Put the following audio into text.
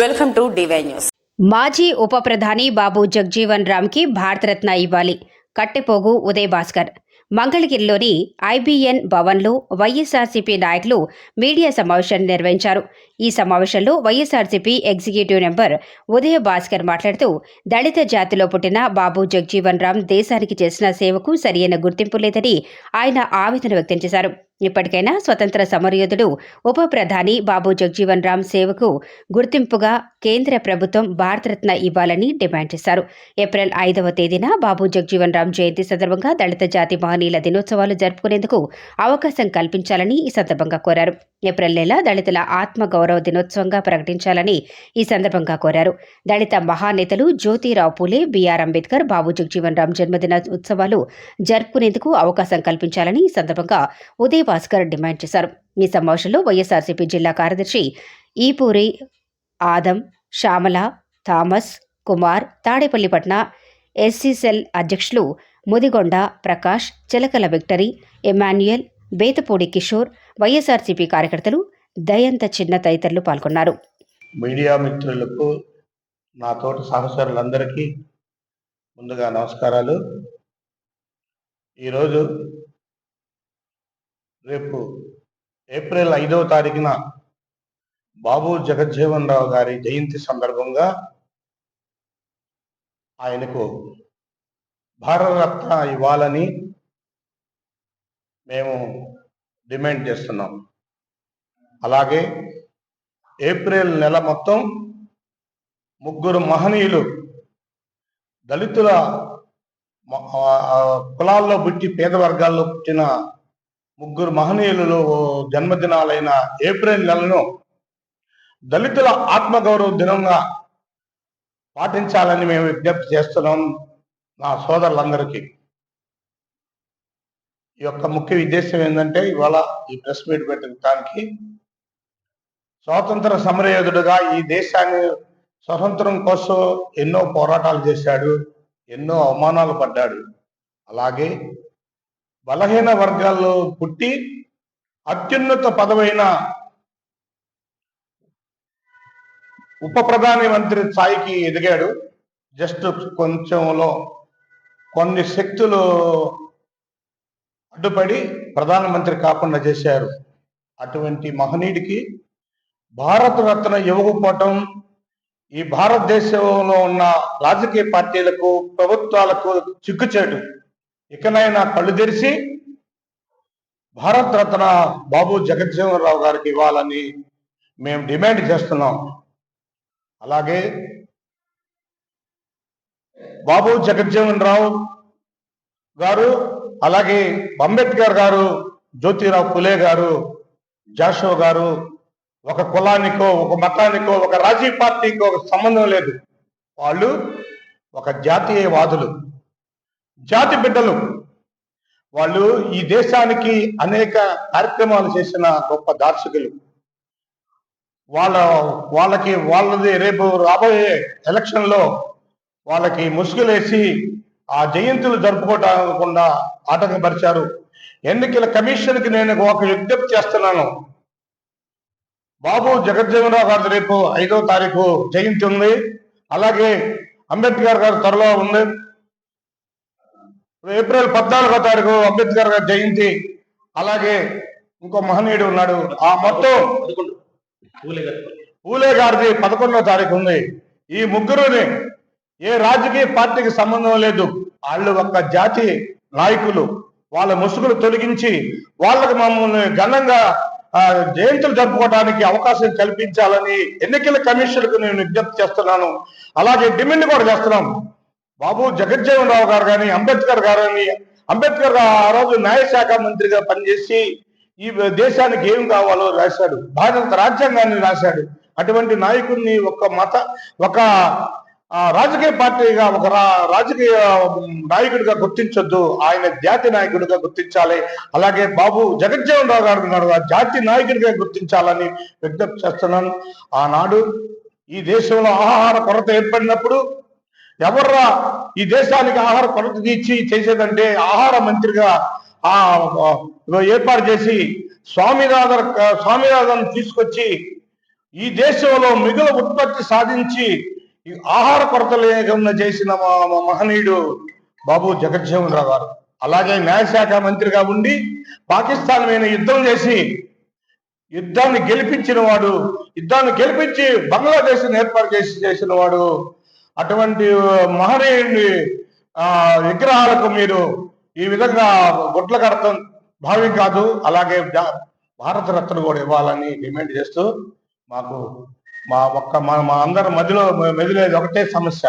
Welcome to DY news. మాజీ ఉప ప్రధాని బాబు జగ్జీవన్ రామ్కి భారతరత్న ఇవ్వాలి. కట్టెపోగు ఉదయ్ భాస్కర్ మంగళగిరిలోని ఐబీఎన్ భవన్లో వైఎస్ఆర్సీపీ నాయకులు మీడియా సమావేశాన్ని నిర్వహించారు. ఈ సమావేశంలో వైఎస్ఆర్సీపీ ఎగ్జిక్యూటివ్ నెంబర్ ఉదయ భాస్కర్ మాట్లాడుతూ దళిత జాతిలో పుట్టిన బాబు జగ్జీవన్ రామ్ దేశానికి చేసిన సేవకు సరియైన గుర్తింపు లేదని ఆయన ఆవేదన వ్యక్తం చేశారు. ఇప్పటికైనా స్వతంత్ర సమరయోధుడు ఉప ప్రధాని బాబు జగ్జీవన్ రామ్ సేవకు గుర్తింపుగా కేంద్ర ప్రభుత్వం భారతరత్న ఇవ్వాలని డిమాండ్ చేశారు. ఏప్రిల్ ఐదవ తేదీన బాబు జగ్జీవన్ రామ్ జయంతి సందర్భంగా దళిత జాతి మహనీయుల దినోత్సవాలు జరుపుకునేందుకు అవకాశం కల్పించాలని ఈ సందర్భంగా కోరారు. ఏప్రిల్ నెల దళితుల ఆత్మ గౌరవ దినోత్సవంగా ప్రకటించాలని ఈ సందర్భంగా కోరారు. దళిత మహానేతలు జ్యోతిరావు పూలే బీఆర్ అంబేద్కర్ బాబు జగ్జీవన్ రామ్ జన్మదిన ఉత్సవాలు జరుపుకునేందుకు అవకాశం కల్పించాలని ఈ సందర్భంగా ఉదయ్ భాస్కర్ డిమాండ్ చేశారు. ఈ సమావేశంలో వైఎస్ఆర్సీపీ జిల్లా కార్యదర్శి ఈపూరి ఆదం శ్యామల థామస్ కుమార్ తాడేపల్లిపట్న ఎస్సీసెల్ అధ్యక్షులు ముదిగొండ ప్రకాష్ చిలకల విక్టరీ ఎమాన్యుయల్ బేతపూడి కిషోర్ వైఎస్ఆర్సీపీ కార్యకర్తలు దయంత చిన్న తదితరులు పాల్గొన్నారు. మీడియా మిత్రులకు నా తోట సహచరులందరికీ ముందుగా నమస్కారాలు. ఈరోజు రేపు ఏప్రిల్ ఐదవ తారీఖున బాబు జగజ్జీవన్ రావు గారి జయంతి సందర్భంగా ఆయనకు భారతరత్న ఇవ్వాలని మేము డిమాండ్ చేస్తున్నాం. అలాగే ఏప్రిల్ నెల మొత్తం ముగ్గురు మహనీయులు దళితుల కులాల్లో పుట్టి పేద వర్గాల్లో పుట్టిన ముగ్గురు మహనీయులలో జన్మదినాలైన ఏప్రిల్ నెలను దళితుల ఆత్మగౌరవ దినంగా పాటించాలని మేము విజ్ఞప్తి చేస్తున్నాం నా సోదరులందరికీ. ఈ యొక్క ముఖ్య ఉద్దేశం ఏంటంటే ఇవాళ ఈ ప్రెస్ మీట్ పెట్టడానికి స్వాతంత్ర సమరయోధుడుగా ఈ దేశాన్ని స్వతంత్రం కోసం ఎన్నో పోరాటాలు చేశాడు ఎన్నో అవమానాలు పడ్డాడు. అలాగే బలహీన వర్గాల్లో పుట్టి అత్యున్నత పదవైన ఉప ప్రధాని మంత్రి స్థాయికి ఎదిగాడు. జస్ట్ కొంచెంలో కొన్ని శక్తులు అడ్డుపడి ప్రధానమంత్రి కాకుండా చేశారు. అటువంటి మహనీయుడికి భారత రత్న ఇవ్వకపోవటం ఈ భారతదేశంలో ఉన్న రాజకీయ పార్టీలకు ప్రభుత్వాలకు చిక్కుచేటు. ఇకనైనా కళ్ళు తెరిచి భారత రత్న బాబు జగజ్జీవన్ రావు గారికి ఇవ్వాలని మేము డిమాండ్ చేస్తున్నాం. అలాగే బాబు జగజ్జీవన్ రావు గారు అలాగే అంబేద్కర్ గారు జ్యోతిరావు పులే గారు జాషో గారు ఒక కులానికో ఒక మతానికో ఒక రాజీ పార్టీకో ఒక సంబంధం లేదు. వాళ్ళు ఒక జాతీయవాదులు. జాతి బిడ్డలు. వాళ్ళు ఈ దేశానికి అనేక కార్యక్రమాలు చేసిన గొప్ప దార్శకులు వాళ్ళ వాళ్ళకి వాళ్ళది రేపు రాబోయే ఎలక్షన్లో వాళ్ళకి ముసుగులేసి ఆ జయంతులు జరుపుకోవటకుండా ఆటంకపరిచారు ఎన్నికల కమిషన్కి నేను ఒక విజ్ఞప్తి చేస్తున్నాను. బాబు జగజ్జీవనరావు గారి రేపు ఐదో తారీఖు జయంతి ఉంది. అలాగే అంబేద్కర్ గారు త్వరలో ఉంది. ఏప్రిల్ పద్నాలుగో తారీఖు అంబేద్కర్ గారి జయంతి. అలాగే ఇంకో మహనీయుడు ఉన్నాడు. ఆ మొత్తం పూలే గారిది పదకొండో తారీఖు ఉంది. ఈ ముగ్గురుని ఏ రాజకీయ పార్టీకి సంబంధం లేదు. వాళ్ళు ఒక జాతి నాయకులు. వాళ్ళ ముసుగులు తొలగించి వాళ్ళకి మమ్మల్ని ఘనంగా జయంతులు జరుపుకోవడానికి అవకాశం కల్పించాలని ఎన్నికల కమిషన్కు నేను విజ్ఞప్తి చేస్తున్నాను. అలాగే డిమాండ్ కూడా చేస్తున్నాం. బాబు జగజ్జీవన్ రావు గారు కానీ అంబేద్కర్ గారు కానీ అంబేద్కర్ గారు ఆ రోజు న్యాయశాఖ మంత్రిగా పనిచేసి ఈ దేశానికి ఏం కావాలో రాశాడు. భారత రాజ్యాంగాన్ని రాశాడు. అటువంటి నాయకుడిని ఒక మత ఒక రాజకీయ పార్టీగా ఒక రాజకీయ నాయకుడిగా గుర్తించొద్దు. ఆయన జాతి నాయకుడిగా గుర్తించాలి. అలాగే బాబు జగజ్జీవన్ రావు గారు ఉన్నారు ఆ జాతి నాయకుడిగా గుర్తించాలని విజ్ఞప్తి చేస్తున్నాను. ఆనాడు ఈ దేశంలో ఆహార కొరత ఏర్పడినప్పుడు ఎవర్రా ఈ దేశానికి ఆహార కొరత తీర్చి చేసేదంటే ఆహార మంత్రిగా ఆ ఏర్పాటు చేసి స్వామినాథన్ స్వామినాథన్ తీసుకొచ్చి ఈ దేశంలో మిగులు ఉత్పత్తి సాధించి ఆహార కొరత లేకుండా చేసిన మా మహనీయుడు బాబు జగజ్జీవన్ రావు గారు. అలాగే న్యాయశాఖ మంత్రిగా ఉండి పాకిస్తాన్ మీద యుద్ధం చేసి యుద్ధాన్ని గెలిపించిన వాడు యుద్ధాన్ని గెలిపించి బంగ్లాదేశ్ ఏర్పాటు చేసి చేసిన వాడు అటువంటి మహనీయుని ఆ విగ్రహాలకు మీరు ఈ విధంగా గుడ్ల కడతాం భావి కాదు అలాగే జా- భారత రత్న కూడా ఇవ్వాలని డిమాండ్ చేస్తూ మాకు మా ఒక్క మా మా అందరి మధ్యలో మెదిలేది ఒకటే సమస్య.